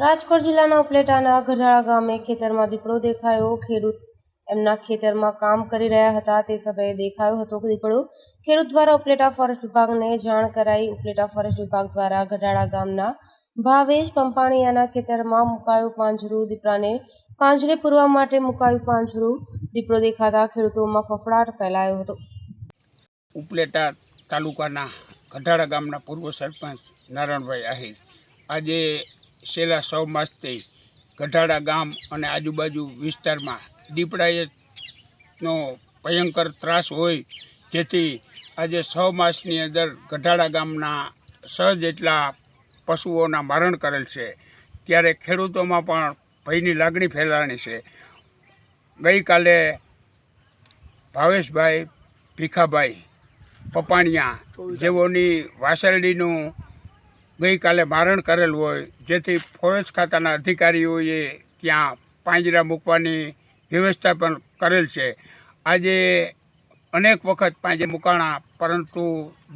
રાજકોટ જિલ્લાના ઉપલેટાના ગઢાળા ગામે ખેતરમાં દીપડો દેખાયો. ખેડૂત એમના ખેતરમાં કામ કરી રહ્યા હતા. તે સમયે દેખાયો હતો દીપડો ખેડૂત દ્વારા ઉપલેટા ફોરેસ્ટ વિભાગને જાણ કરાઈ. ઉપલેટા ફોરેસ્ટ વિભાગ દ્વારા ગઢાળા ગામના ભાવેશ પંપાણીયાના ખેતરમાં મુકાયું પાંજરું દીપડાને પાંજરે પૂરવા માટે મુકાયું પાંજરું દીપડો દેખાતા ખેડૂતોમાં ફફડાટ ફેલાયો હતો. ઉપલેટા તાલુકાના ગઢાળા ગામના પૂર્વ સરપંચ નારાયણભાઈ આહિર. આજે છેલ્લા સો માસથી ગઢાળા ગામ અને આજુબાજુ વિસ્તારમાં દીપડાએ નો ભયંકર ત્રાસ હોય જેથી આજે છ માસની અંદર ગઢાડા ગામના છ જેટલા પશુઓના મરણ કરેલ છે. ત્યારે ખેડૂતોમાં પણ ભયની લાગણી ફેલાણી છે. ગઈકાલે ભાવેશભાઈ ભીખાભાઈ પપાણિયા જેઓની વાસરડીનું ગઈકાલે મારણ કરેલ હોય, જેથી ફોરેસ્ટ ખાતાના અધિકારીઓએ ત્યાં પાંજરા મૂકવાની વ્યવસ્થા પણ કરેલ છે. આજે અનેક વખત પાંજરા મૂકાણા, પરંતુ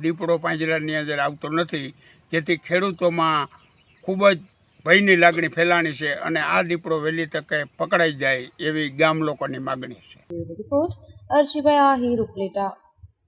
દીપડો પાંજરાની અંદર આવતો નથી, જેથી ખેડૂતોમાં ખૂબ જ ભયની લાગણી ફેલાણી છે અને આ દીપડો વહેલી તકે પકડાઈ જાય એવી ગામ લોકોની માગણી છે. રિપોર્ટ અર્શિભાઈ આહિર, ઉપલેટા.